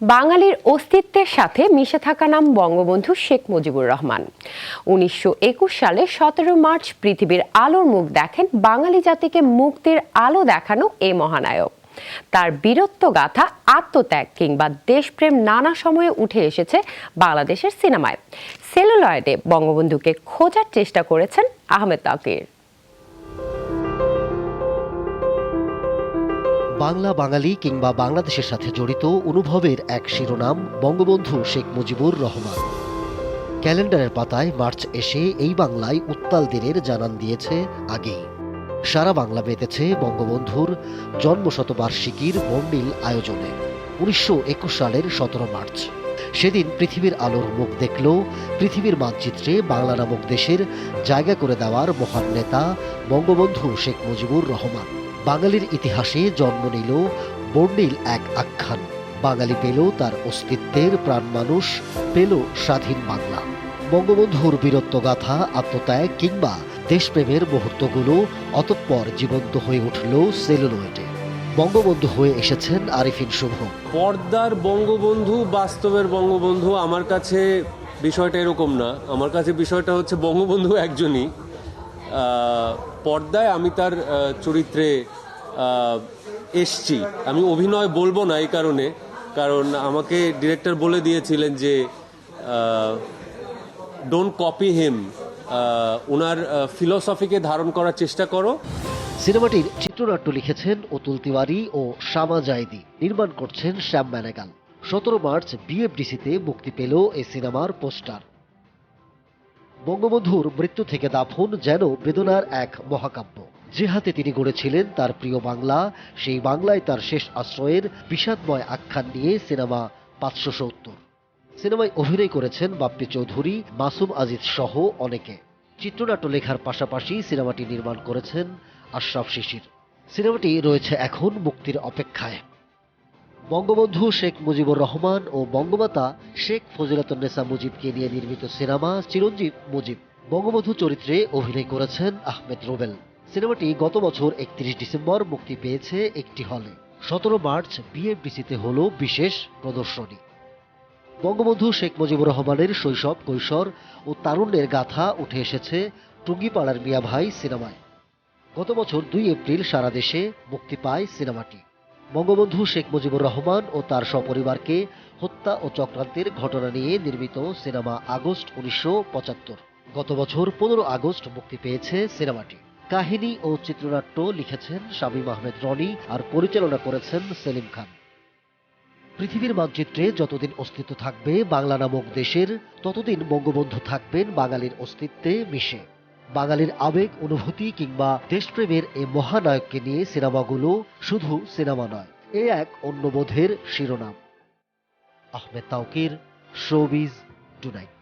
বাঙালির অস্তিত্বের সাথে মিশে থাকা নাম বঙ্গবন্ধু শেখ মুজিবুর রহমান। উনিশশো একুশ সালে সতেরো মার্চ পৃথিবীর আলোর মুখ দেখেন বাঙালি জাতিকে মুক্তির আলো দেখানো এ মহানায়ক। তার বীরত্ব গাথা, আত্মত্যাগ কিংবা দেশপ্রেম নানা সময়ে উঠে এসেছে বাংলাদেশের সিনেমায়। সেলুলয়েডে বঙ্গবন্ধুকে খোঁজার চেষ্টা করেছেন আহমেদ তাকির বাংলা বাঙালি কিংবা বাংলাদেশের সাথে জড়িত অনুভবের এক শিরোনাম বঙ্গবন্ধু শেখ মুজিবুর রহমান। ক্যালেন্ডারের পাতায় মার্চ এসে এই বাংলায় উত্তাল দিনের জানান দিয়েছে আগেই। সারা বাংলা মেতেছে বঙ্গবন্ধুর জন্মশতবার্ষিকীর বর্ণিল আয়োজনে, উনিশশো একুশ সালের সতেরো মার্চ। সেদিন পৃথিবীর আলোর মুখ দেখল, পৃথিবীর মানচিত্রে বাংলা নামক দেশের জায়গা করে দেওয়ার মহান নেতা বঙ্গবন্ধু শেখ মুজিবুর রহমান। বাঙালির ইতিহাসে জন্ম নিল বর্ণিল এক আখ্যান। বাঙালি পেল তার অস্তিত্বের প্রাণ মানুষ, পেল স্বাধীন বাংলা। বঙ্গবন্ধুর বীরত্বগাথা, আত্মত্যাগ কিংবা দেশপ্রেমের মুহূর্তগুলো অতঃপর জীবন্ত হয়ে উঠল সেলুলয়েডে বঙ্গবন্ধু হয়ে এসেছেন আরিফিন শুভ। পর্দার বঙ্গবন্ধু, বাস্তবের বঙ্গবন্ধু, আমার কাছে বিষয়টা এরকম না। আমার কাছে বিষয়টা হচ্ছে বঙ্গবন্ধু একজনই। পর্দায় আমি তার চরিত্রে এসছি। আমি অভিনয় বলব না এই কারণে, কারণ আমাকে ডিরেক্টর বলে দিয়েছিলেন যে ডোন্ট কপি হিম ওনার ফিলসফিকে ধারণ করার চেষ্টা করো। সিনেমাটির চিত্রনাট্য লিখেছেন অতুল তিওয়ারি ও শামা জায়দি। নির্মাণ করছেন শ্যাম ম্যানেগাল সতেরো মার্চ বিএফডিসিতে মুক্তি পেল এই সিনেমার পোস্টার। বঙ্গবন্ধুর মৃত্যু থেকে দাফন যেন বেদনার এক মহাকাব্য। যে হাতে তিনি গড়েছিলেন তার প্রিয় বাংলা, সেই বাংলায় তার শেষ আশ্রয়ের বিষাদময় আখ্যান নিয়ে সিনেমা পাঁচশো সত্তর। সিনেমায় অভিনয় করেছেন বাপ্পি চৌধুরী, মাসুম আজিজ সহ অনেকে। চিত্রনাট্য লেখার পাশাপাশি সিনেমাটি নির্মাণ করেছেন আশরাফ শিশির। সিনেমাটি রয়েছে এখন মুক্তির অপেক্ষায়। বঙ্গবন্ধু শেখ মুজিবুর রহমান ও বঙ্গমাতা শেখ ফজিলাতুন্নেসা মুজিবকে নিয়ে নির্মিত সিনেমা চিরঞ্জীব মুজিব। বঙ্গবন্ধু চরিত্রে অভিনয় করেছেন আহমেদ রুবেল। সিনেমাটি গত বছর একত্রিশ ডিসেম্বর মুক্তি পেয়েছে একটি হলে। সতেরো মার্চ বিএফডিসিতে হল বিশেষ প্রদর্শনী। বঙ্গবন্ধু শেখ মুজিবুর রহমানের শৈশব, কৈশোর ও তারুণ্যের গাথা উঠে এসেছে টুঙ্গিপাড়ার মিয়া ভাই সিনেমায়। গত বছর দুই এপ্রিল সারা দেশে মুক্তি পায় সিনেমাটি। বঙ্গবন্ধু শেখ মুজিবুর রহমান ও তার সপরিবারকে হত্যা ও চক্রান্তের ঘটনা নিয়ে নির্মিত সিনেমা আগস্ট উনিশশো পঁচাত্তর। গত বছর পনেরো আগস্ট মুক্তি পেয়েছে সিনেমাটি। কাহিনী ও চিত্রনাট্য লিখেছেন শামীম আহমেদ রনি আর পরিচালনা করেছেন সেলিম খান। পৃথিবীর মানচিত্রে যতদিন অস্তিত্ব থাকবে, বাংলা নামক দেশের ততদিন বঙ্গবন্ধু থাকবেন বাঙালির অস্তিত্বে মিশে। বাঙালির আবেগ, অনুভূতি কিংবা দেশপ্রেমের এই মহানায়ককে নিয়ে সিনেমাগুলো শুধু সিনেমা নয়, এ এক অন্যবোধের শিরোনাম। Ahmed Taukir, showbiz tonight.